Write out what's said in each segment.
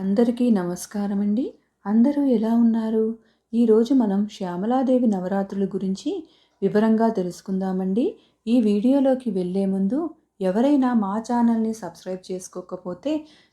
అందరికీ నమస్కారం అండి అందరూ ఎలా ఉన్నారు? ఈరోజు మనం శ్యామలాదేవి నవరాత్రుల గురించి వివరంగా తెలుసుకుందామండి. ఈ వీడియోలోకి వెళ్ళే ముందు ఎవరైనా మా ఛానల్ని సబ్స్క్రైబ్ చేసుకోకపోతే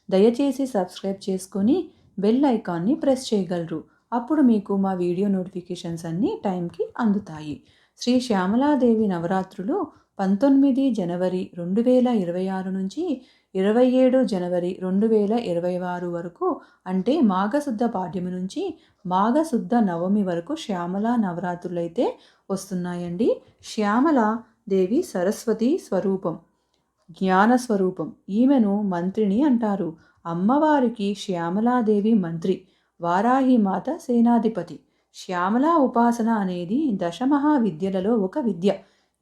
దయచేసి సబ్స్క్రైబ్ చేసుకొని బెల్ ఐకాన్ని ప్రెస్ చేయగలరు. అప్పుడు మీకు మా వీడియో నోటిఫికేషన్స్ అన్నీ టైంకి అందుతాయి. శ్రీ శ్యామలాదేవి నవరాత్రులు పంతొమ్మిది జనవరి రెండు వేల ఇరవై ఆరు నుంచి ఇరవై ఏడు జనవరి రెండు వేల ఇరవై ఆరు వరకు అంటే మాఘశుద్ధ పాడ్యమి నుంచి మాఘశుద్ధ నవమి వరకు శ్యామల నవరాత్రులు అయితే వస్తున్నాయండి. శ్యామల దేవి సరస్వతి స్వరూపం జ్ఞాన స్వరూపం. ఈమెను మంత్రిని అంటారు. అమ్మవారికి శ్యామలాదేవి మంత్రి వారాహి మాత సేనాధిపతి. శ్యామలా ఉపాసన అనేది దశమహా విద్యలలో ఒక విద్య.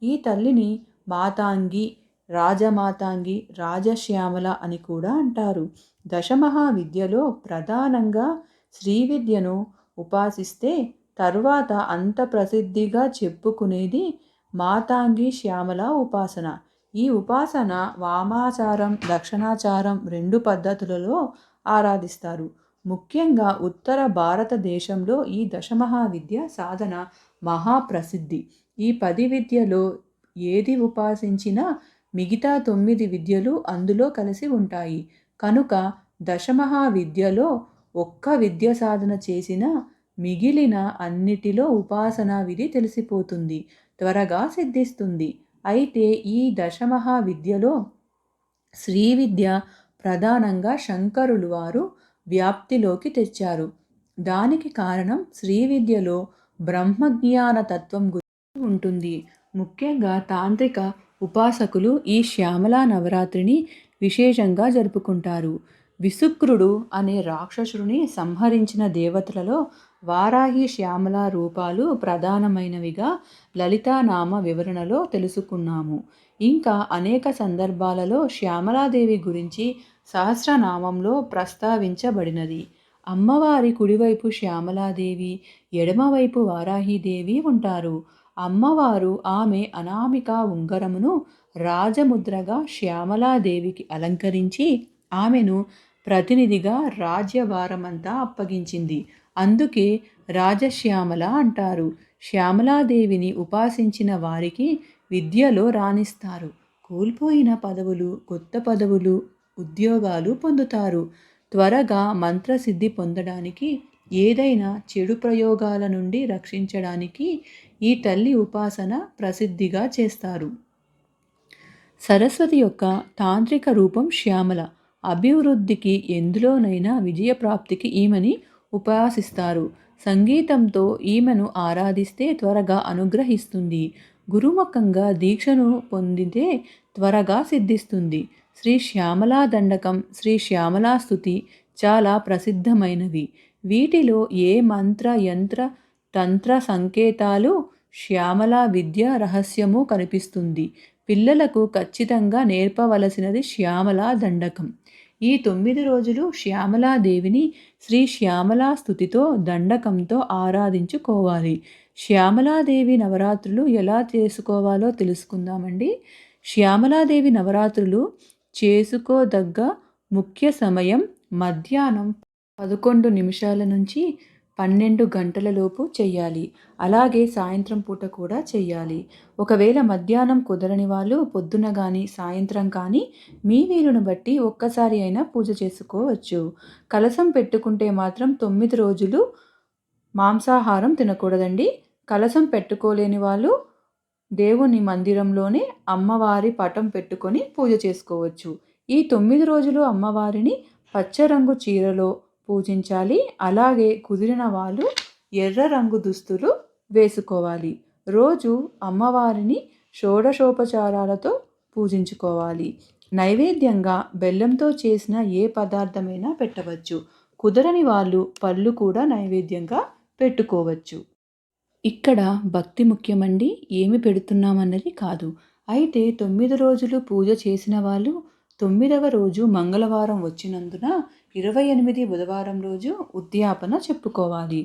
ఈ తల్లిని మాతాంగి రాజమాతాంగి రాజశ్యామల అని కూడా అంటారు. దశమహా విద్యలో ప్రధానంగా శ్రీ విద్యను ఉపాసిస్తే తరువాత అంత ప్రసిద్ధిగా చెప్పుకునేది మాతాంగి శ్యామల ఉపాసన. ఈ ఉపాసన వామాచారం దక్షిణాచారం రెండు పద్ధతులలో ఆరాధిస్తారు. ముఖ్యంగా ఉత్తర భారతదేశంలో ఈ దశమహావిద్య సాధన మహాప్రసిద్ధి. ఈ పది విద్యలో ఏది ఉపాసించినా మిగతా తొమ్మిది విద్యలు అందులో కలిసి ఉంటాయి. కనుక దశమహా విద్యలో ఒక్క విద్య సాధన చేసిన మిగిలిన అన్నిటిలో ఉపాసనా విధి తెలిసిపోతుంది త్వరగా సిద్ధిస్తుంది. అయితే ఈ దశమహా విద్యలో శ్రీ విద్య ప్రధానంగా శంకరులు వారు వ్యాప్తిలోకి తెచ్చారు. దానికి కారణం శ్రీ విద్యలో బ్రహ్మజ్ఞాన తత్వం గురించి ఉంటుంది. ముఖ్యంగా తాంత్రిక ఉపాసకులు ఈ శ్యామలా నవరాత్రిని విశేషంగా జరుపుకుంటారు. విసుక్రుడు అనే రాక్షసుడిని సంహరించిన దేవతలలో వారాహి శ్యామల రూపాలు ప్రధానమైనవిగా లలితానామ వివరణలో తెలుసుకున్నాము. ఇంకా అనేక సందర్భాలలో శ్యామలాదేవి గురించి సహస్రనామంలో ప్రస్తావించబడినది. అమ్మవారి కుడివైపు శ్యామలాదేవి ఎడమవైపు వారాహిదేవి ఉంటారు. అమ్మవారు ఆమె అనామిక ఉంగరమును రాజముద్రగా శ్యామలాదేవికి అలంకరించి ఆమెను ప్రతినిధిగా రాజ్యభారమంతా అప్పగించింది. అందుకే రాజశ్యామల అంటారు శ్యామలాదేవిని ఉపాసించిన వారికి విద్యలో రాణిస్తారు. కోల్పోయిన పదవులు కొత్త పదవులు ఉద్యోగాలు పొందుతారు. త్వరగా మంత్రసిద్ధి పొందడానికి ఏదైనా చెడు ప్రయోగాల నుండి రక్షించడానికి ఈ తల్లి ఉపాసన ప్రసిద్ధిగా చేస్తారు. సరస్వతి యొక్క తాంత్రిక రూపం శ్యామల. అభివృద్ధికి ఎందులోనైనా విజయప్రాప్తికి ఈమెని ఉపాసిస్తారు. సంగీతంతో ఈమెను ఆరాధిస్తే త్వరగా అనుగ్రహిస్తుంది. గురుముఖంగా దీక్షను పొందితే త్వరగా సిద్ధిస్తుంది. శ్రీ శ్యామలా దండకం శ్రీ శ్యామలా స్థుతి చాలా ప్రసిద్ధమైనవి. వీటిలో ఏ మంత్ర యంత్ర తంత్ర సంకేతాలు శ్యామల విద్య రహస్యము కనిపిస్తుంది. పిల్లలకు ఖచ్చితంగా నేర్పవలసినది శ్యామలా దండకం. ఈ తొమ్మిది రోజులు శ్యామలాదేవిని శ్రీ శ్యామలా స్థుతితో దండకంతో ఆరాధించుకోవాలి. శ్యామలాదేవి నవరాత్రులు ఎలా చేసుకోవాలో తెలుసుకుందామండి. శ్యామలాదేవి నవరాత్రులు చేసుకోదగ్గ ముఖ్య సమయం మధ్యాహ్నం పదకొండు నిమిషాల నుంచి పన్నెండు గంటలలోపు చేయాలి అలాగే సాయంత్రం పూట కూడా చేయాలి ఒకవేళ మధ్యాహ్నం కుదరని వాళ్ళు పొద్దున కానీ సాయంత్రం కానీ మీ వీలును బట్టి ఒక్కసారి అయినా పూజ చేసుకోవచ్చు. కలసం పెట్టుకుంటే మాత్రం తొమ్మిది రోజులు మాంసాహారం తినకూడదండి. కలసం పెట్టుకోలేని వాళ్ళు దేవుని మందిరంలోనే అమ్మవారి పటం పెట్టుకొని పూజ చేసుకోవచ్చు. ఈ తొమ్మిది రోజులు అమ్మవారిని పచ్చరంగు చీరలో పూజించాలి. అలాగే కుదిరిన వాళ్ళు ఎర్ర రంగు దుస్తులు వేసుకోవాలి. రోజు అమ్మవారిని షోడశోపచారాలతో పూజించుకోవాలి. నైవేద్యంగా బెల్లంతో చేసిన ఏ పదార్థమైనా పెట్టవచ్చు. కుదరని వాళ్ళు పళ్ళు కూడా నైవేద్యంగా పెట్టుకోవచ్చు. ఇక్కడ భక్తి ముఖ్యమండి. ఏమి పెడుతున్నామన్నది కాదు. అయితే తొమ్మిది రోజులు పూజ చేసిన వాళ్ళు తొమ్మిదవ రోజు మంగళవారం వచ్చినందున ఇరవై ఎనిమిది బుధవారం రోజు ఉద్యాపన చెప్పుకోవాలి.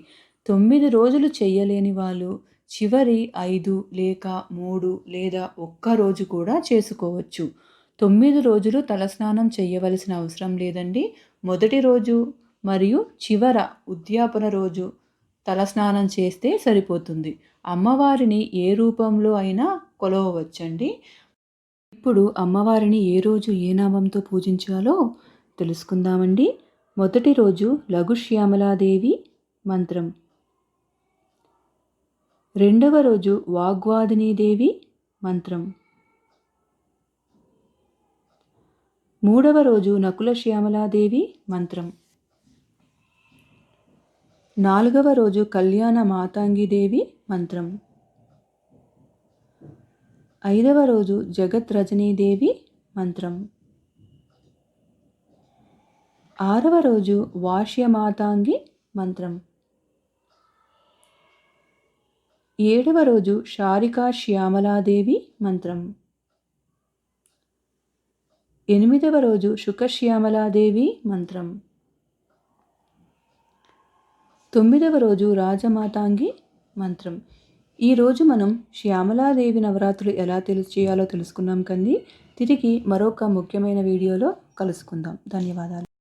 తొమ్మిది రోజులు చేయలేని వాళ్ళు చివరి ఐదు లేక మూడు లేదా ఒక్క రోజు కూడా చేసుకోవచ్చు. తొమ్మిది రోజులు తలస్నానం చేయవలసిన అవసరం లేదండి. మొదటి రోజు మరియు చివర ఉద్యాపన రోజు తలస్నానం చేస్తే సరిపోతుంది. అమ్మవారిని ఏ రూపంలో అయినా కొలవవచ్చండి. ఇప్పుడు అమ్మవారిని ఏ రోజు ఏ నామంతో పూజించాలో తెలుసుకుందామండి. మొదటి రోజు లఘుశ్యామలాదేవి మంత్రం. రెండవ రోజు వాగ్వాదినీదేవి మంత్రం. మూడవ రోజు నకుల శ్యామలాదేవి మంత్రం. నాలుగవ రోజు కళ్యాణ మాతాంగిదేవి మంత్రం. ఐదవ రోజు జగత్ రజనీదేవి మంత్రం. ఆరవ రోజు వాష్యమాతాంగి మంత్రం. ఏడవ రోజు శారికా శ్యామలాదేవి మంత్రం. ఎనిమిదవ రోజు శుకశ్యామలాదేవి మంత్రం. తొమ్మిదవ రోజు రాజమాతాంగి మంత్రం. ఈరోజు మనం శ్యామలాదేవి నవరాత్రులు ఎలా తెలుసు చేయాలో తెలుసుకున్నాం కంది తిరిగి మరొక ముఖ్యమైన వీడియోలో కలుసుకుందాం. ధన్యవాదాలు.